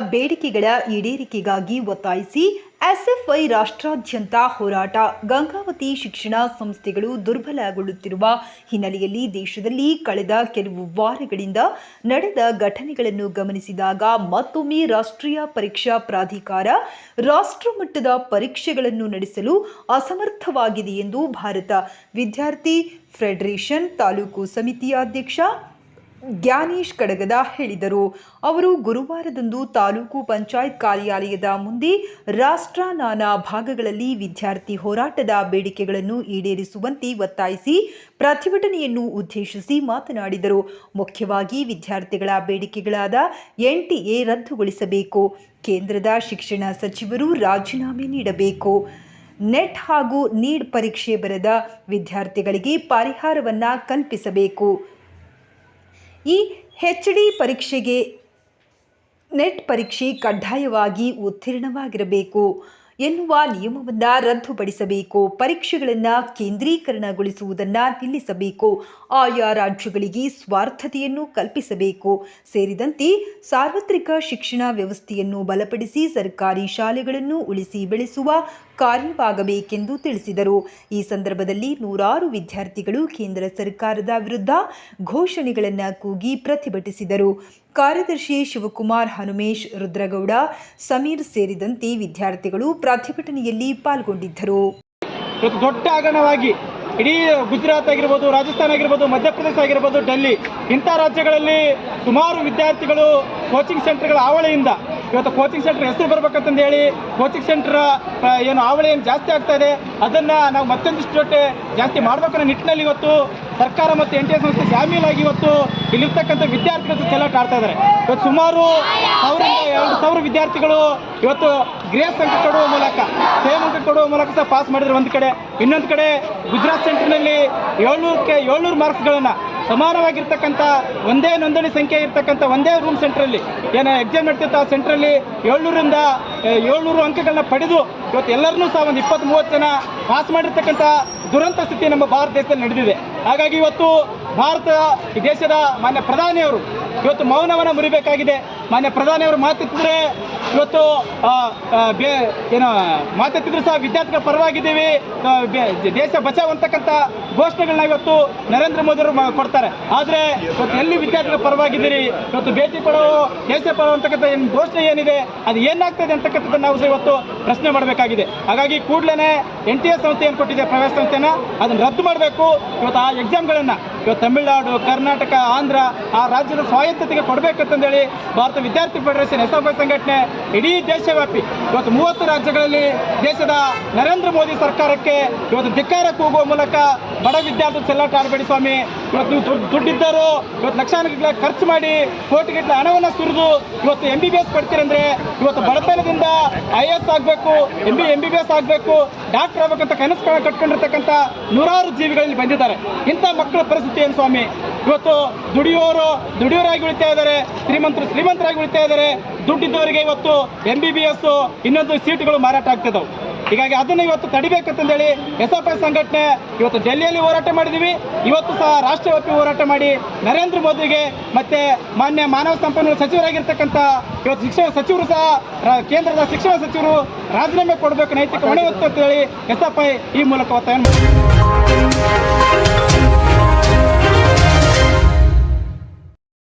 ಬೇಡಿಕೆಗಳ ಈಡೇರಿಕೆಗಾಗಿ ಒತ್ತಾಯಿಸಿ ಎಸ್ಎಫ್ಐ ರಾಷ್ಟ್ರಾದ್ಯಂತ ಹೋರಾಟ, ಗಂಗಾವತಿ ಶಿಕ್ಷಣ ಸಂಸ್ಥೆಗಳು ದುರ್ಬಲಗೊಳ್ಳುತ್ತಿರುವ ಹಿನ್ನೆಲೆಯಲ್ಲಿ ದೇಶದಲ್ಲಿ ಕಳೆದ ಕೆಲವು ವಾರಗಳಿಂದ ನಡೆದ ಘಟನೆಗಳನ್ನು ಗಮನಿಸಿದಾಗ ಮತ್ತೊಮ್ಮೆ ರಾಷ್ಟ್ರೀಯ ಪರೀಕ್ಷಾ ಪ್ರಾಧಿಕಾರ ರಾಷ್ಟ್ರಮಟ್ಟದ ಪರೀಕ್ಷೆಗಳನ್ನು ನಡೆಸಲು ಅಸಮರ್ಥವಾಗಿದೆ ಎಂದು ಭಾರತ ವಿದ್ಯಾರ್ಥಿ ಫೆಡರೇಷನ್ ತಾಲೂಕು ಸಮಿತಿಯ ಅಧ್ಯಕ್ಷ ಜ್ಞಾನೇಶ್ ಕಡಗದ ಹೇಳಿದರು. ಅವರು ಗುರುವಾರದಂದು ತಾಲೂಕು ಪಂಚಾಯತ್ ಕಾರ್ಯಾಲಯದ ಮುಂದೆ ರಾಷ್ಟ್ರ ನಾನಾ ಭಾಗಗಳಲ್ಲಿ ವಿದ್ಯಾರ್ಥಿ ಹೋರಾಟದ ಬೇಡಿಕೆಗಳನ್ನು ಈಡೇರಿಸುವಂತೆ ಒತ್ತಾಯಿಸಿ ಪ್ರತಿಭಟನೆಯನ್ನು ಉದ್ದೇಶಿಸಿ ಮಾತನಾಡಿದರು. ಮುಖ್ಯವಾಗಿ ವಿದ್ಯಾರ್ಥಿಗಳ ಬೇಡಿಕೆಗಳಾದ ಎನ್ಟಿಎ ರದ್ದುಗೊಳಿಸಬೇಕು, ಕೇಂದ್ರದ ಶಿಕ್ಷಣ ಸಚಿವರು ರಾಜೀನಾಮೆ ನೀಡಬೇಕು. ನೆಟ್ ಹಾಗೂ ನೀಡ್ ಪರೀಕ್ಷೆ ಬರೆದ ವಿದ್ಯಾರ್ಥಿಗಳಿಗೆ ಪರಿಹಾರವನ್ನು ಕಲ್ಪಿಸಬೇಕು. ಈ ಹೆಚ್ ಡಿ ಪರೀಕ್ಷೆಗೆ ನೆಟ್ ಪರೀಕ್ಷೆ ಕಡ್ಡಾಯವಾಗಿ ಉತ್ತೀರ್ಣವಾಗಿರಬೇಕು. ಎನ್ನುವ ನಿಯಮವನ್ನು ರದ್ದುಪಡಿಸಬೇಕು. ಪರೀಕ್ಷೆಗಳನ್ನು ಕೇಂದ್ರೀಕರಣಗೊಳಿಸುವುದನ್ನು ನಿಲ್ಲಿಸಬೇಕು. ಆಯಾ ರಾಜ್ಯಗಳಿಗೆ ಸ್ವಾರ್ಥತೆಯನ್ನು ಕಲ್ಪಿಸಬೇಕು. ಸೇರಿದಂತೆ ಸಾರ್ವತ್ರಿಕ ಶಿಕ್ಷಣ ವ್ಯವಸ್ಥೆಯನ್ನು ಬಲಪಡಿಸಿ ಸರ್ಕಾರಿ ಶಾಲೆಗಳನ್ನು ಉಳಿಸಿ ಬೆಳೆಸುವ ಕಾರ್ಯವಾಗಬೇಕೆಂದು ತಿಳಿಸಿದರು. ಈ ಸಂದರ್ಭದಲ್ಲಿ ನೂರಾರು ವಿದ್ಯಾರ್ಥಿಗಳು ಕೇಂದ್ರ ಸರ್ಕಾರದ ವಿರುದ್ಧ ಘೋಷಣೆಗಳನ್ನು ಕೂಗಿ ಪ್ರತಿಭಟಿಸಿದರು. ಕಾರ್ಯದರ್ಶಿ ಶಿವಕುಮಾರ್, ಹನುಮೇಶ್, ರುದ್ರಗೌಡ ಸಮೀರ್ ಸೇರಿದಂತೆ ವಿದ್ಯಾರ್ಥಿಗಳು ಪ್ರತಿಭಟನೆಯಲ್ಲಿ ಪಾಲ್ಗೊಂಡಿದ್ದರು. ದೊಡ್ಡ ಆಗಣವಾಗಿ ಇಡೀ ಗುಜರಾತ್ ಆಗಿರ್ಬೋದು, ರಾಜಸ್ಥಾನ ಆಗಿರ್ಬೋದು, ಮಧ್ಯಪ್ರದೇಶ ಆಗಿರ್ಬೋದು, ಡೆಲ್ಲಿ ಇಂಥ ರಾಜ್ಯಗಳಲ್ಲಿ ಸುಮಾರು ವಿದ್ಯಾರ್ಥಿಗಳು ಕೋಚಿಂಗ್ ಸೆಂಟರ್ಗಳ ಆವಳೆಯಿಂದ ಇವತ್ತು ಕೋಚಿಂಗ್ ಸೆಂಟರ್ ಹೆಸರು ಬರ್ಬೇಕಂತಂದು ಹೇಳಿ ಕೋಚಿಂಗ್ ಸೆಂಟರ್ ಏನು ಆವಳಿ ಏನು ಜಾಸ್ತಿ ಆಗ್ತಾ ಇದೆ, ಅದನ್ನು ನಾವು ಮತ್ತೊಂದಿಷ್ಟು ಜೊತೆ ಜಾಸ್ತಿ ಮಾಡ್ಬೇಕನ್ನೋ ನಿಟ್ಟಿನಲ್ಲಿ ಇವತ್ತು ಸರ್ಕಾರ ಮತ್ತು ಎನ್ ಟಿ ಎ ಸಂಸ್ಥೆ ಶಾಮೀಲಾಗಿ ಇವತ್ತು ಇಲ್ಲಿರ್ತಕ್ಕಂಥ ವಿದ್ಯಾರ್ಥಿಗಳು ಚೆಲ್ಲಾಟ ಆಡ್ತಾ ಇದ್ದಾರೆ ಇವತ್ತು ಸುಮಾರು ಸಾವಿರದಿಂದ ಎರಡು ಸಾವಿರ ವಿದ್ಯಾರ್ಥಿಗಳು ಇವತ್ತು ಗ್ರೇಸ್ ಅಂಕ ಕೊಡುವ ಮೂಲಕ ಸೇಮ್ ಅಂಕ ಕೊಡುವ ಮೂಲಕ ಸಹ ಪಾಸ್ ಮಾಡಿದ್ರು ಒಂದು ಕಡೆ. ಇನ್ನೊಂದು ಕಡೆ ಗುಜರಾತ್ ಸೆಂಟರ್ನಲ್ಲಿ ಏಳ್ನೂರಕ್ಕೆ ಏಳ್ನೂರು ಮಾರ್ಕ್ಸ್ಗಳನ್ನು ಸಮಾನವಾಗಿರ್ತಕ್ಕಂಥ ಒಂದೇ ನೋಂದಣಿ ಸಂಖ್ಯೆ ಇರ್ತಕ್ಕಂಥ ಒಂದೇ ರೂಮ್ ಸೆಂಟ್ರಲ್ಲಿ ಏನು ಎಕ್ಸಾಮ್ ನಡ್ತಿತ್ತು ಆ ಸೆಂಟ್ರಲ್ಲಿ ಏಳ್ನೂರಿಂದ ಏಳ್ನೂರು ಅಂಕಗಳನ್ನ ಪಡೆದು ಇವತ್ತು ಎಲ್ಲರನ್ನೂ ಸಹ ಒಂದು ಇಪ್ಪತ್ತು ಮೂವತ್ತು ಜನ ಪಾಸ್ ಮಾಡಿರ್ತಕ್ಕಂಥ ದುರಂತ ಸ್ಥಿತಿ ನಮ್ಮ ಭಾರತ ದೇಶದಲ್ಲಿ ನಡೆದಿದೆ. ಹಾಗಾಗಿ ಇವತ್ತು ಭಾರತ ದೇಶದ ಮಾನ್ಯ ಪ್ರಧಾನಿಯವರು ಇವತ್ತು ಮೌನವನ್ನು ಮುರಿಬೇಕಾಗಿದೆ. ಮಾನ್ಯ ಪ್ರಧಾನಿಯವರು ಮಾತಿದ್ರೆ ಇವತ್ತು ಬೇ, ಏನು ಮಾತಾಡ್ತಿದ್ರು ಸಹ ವಿದ್ಯಾರ್ಥಿಗಳ ಪರವಾಗಿದ್ದೀವಿ. ದೇಶ ಬಚಾವ್ ಅಂತಕ್ಕಂಥ ಘೋಷಣೆಗಳನ್ನ ಇವತ್ತು ನರೇಂದ್ರ ಮೋದಿ ಅವರು ಕೊಡ್ತಾರೆ. ಆದರೆ ಇವತ್ತು ಎಲ್ಲಿ ವಿದ್ಯಾರ್ಥಿಗಳ ಪರವಾಗಿದ್ದೀರಿ? ಇವತ್ತು ಭೇಟಿ ಕೊಡೋ, ದೇಶ ಪಡೋ ಅಂತಕ್ಕಂಥ ಏನು ಘೋಷಣೆ ಏನಿದೆ? ಅದು ಏನಾಗ್ತದೆ ಅಂತಕ್ಕಂಥದ್ದು ನಾವು ಸಹ ಇವತ್ತು ಪ್ರಶ್ನೆ ಮಾಡಬೇಕಾಗಿದೆ. ಹಾಗಾಗಿ ಕೂಡಲೇ ಎನ್ ಟಿ ಎ ಸಂಸ್ಥೆ ಏನು ಕೊಟ್ಟಿದೆ ಪ್ರವೇಶ ಸಂಸ್ಥೆನ. ಅದನ್ನು ರದ್ದು ಮಾಡಬೇಕು. ಇವತ್ತು ಆ ಎಕ್ಸಾಮ್ಗಳನ್ನು ಇವತ್ತು ತಮಿಳುನಾಡು, ಕರ್ನಾಟಕ, ಆಂಧ್ರ ಆ ರಾಜ್ಯದ ಸ್ವಾಯತ್ತತೆಗೆ ಕೊಡಬೇಕಂತಂದೇಳಿ ಭಾರತ ವಿದ್ಯಾರ್ಥಿ ಫೆಡರೇಷನ್ ಎಸ್ ಎಫ್ ಐ ಸಂಘಟನೆ ಇಡೀ ದೇಶವ್ಯಾಪಿ ಇವತ್ತು ಮೂವತ್ತು ರಾಜ್ಯಗಳಲ್ಲಿ ದೇಶದ ನರೇಂದ್ರ ಮೋದಿ ಸರ್ಕಾರಕ್ಕೆ ಇವತ್ತು ಧಿಕ್ಕಾರ ಕೂಗುವ ಮೂಲಕ ಬಡ ವಿದ್ಯಾರ್ಥಿ ಚೆಲ್ಲಾಟ ಆಡಬೇಡಿ ಸ್ವಾಮಿ. ಇವತ್ತು ನೀವು ದುಡ್ಡು ದುಡ್ಡಿದ್ದರು ಇವತ್ತು ಲಕ್ಷಾನುಗಟ್ಟಲೆ ಖರ್ಚು ಮಾಡಿ ಕೋಟಿಗಟ್ಟಲೆ ಹಣವನ್ನು ಸುರಿದು ಇವತ್ತು ಎಂ ಬಿ ಬಿ ಎಸ್ ಪಡ್ತೀರಂದ್ರೆ ಇವತ್ತು ಬಡತನದಿಂದ ಐ ಎ ಎಸ್ ಆಗಬೇಕು M B M B B S ಆಗಬೇಕು ಡಾಕ್ಟರ್ ಆಗ್ಬೇಕಂತ ಕನಸು ಕಟ್ಕೊಂಡಿರ್ತಕ್ಕಂಥ ನೂರಾರು ಜೀವಿಗಳಲ್ಲಿ ಬಂದಿದ್ದಾರೆ. ಇಂಥ ಮಕ್ಕಳ ಪರಿಸ್ಥಿತಿ ಏನು ಸ್ವಾಮಿ? ಇವತ್ತು ದುಡಿಯೋರು ದುಡಿಯೋರಾಗಿ ಉಳಿತಾ ಇದ್ದಾರೆ, ಶ್ರೀಮಂತರು ಶ್ರೀಮಂತರಾಗಿ ಉಳಿತಾ ಇದ್ದಾರೆ. ದುಡ್ಡಿದ್ದವರಿಗೆ ಇವತ್ತು ಎಂ ಬಿ ಬಿ ಎಸ್ ಇನ್ನೊಂದು ಸೀಟ್ಗಳು ಮಾರಾಟ ಆಗ್ತಿದ್ದಾವೆ. ಹೀಗಾಗಿ ಅದನ್ನು ಇವತ್ತು ತಡಿಬೇಕಂತಂದೇಳಿ ಎಸ್ ಎಫ್ ಐ ಸಂಘಟನೆ ಇವತ್ತು ಡೆಲ್ಲಿಯಲ್ಲಿ ಹೋರಾಟ ಮಾಡಿದ್ದೀವಿ ಇವತ್ತು ಸಹ ರಾಷ್ಟ್ರವ್ಯಾಪಿ ಹೋರಾಟ ಮಾಡಿ ನರೇಂದ್ರ ಮೋದಿಗೆ ಮತ್ತೆ ಮಾನ್ಯ ಮಾನವ ಸಂಪನ್ಮೂಲ ಸಚಿವರಾಗಿರ್ತಕ್ಕಂಥ ಇವತ್ತು ಶಿಕ್ಷಣ ಸಚಿವರು ಸಹ ಕೇಂದ್ರದ ಶಿಕ್ಷಣ ಸಚಿವರು ರಾಜೀನಾಮೆ ಕೊಡಬೇಕು ನೈತಿಕ ಹೊಣೆ ಹೊತ್ತು ಅಂತೇಳಿ ಎಸ್ ಎಫ್ ಐ ಈ ಮೂಲಕ ಒತ್ತಾಯ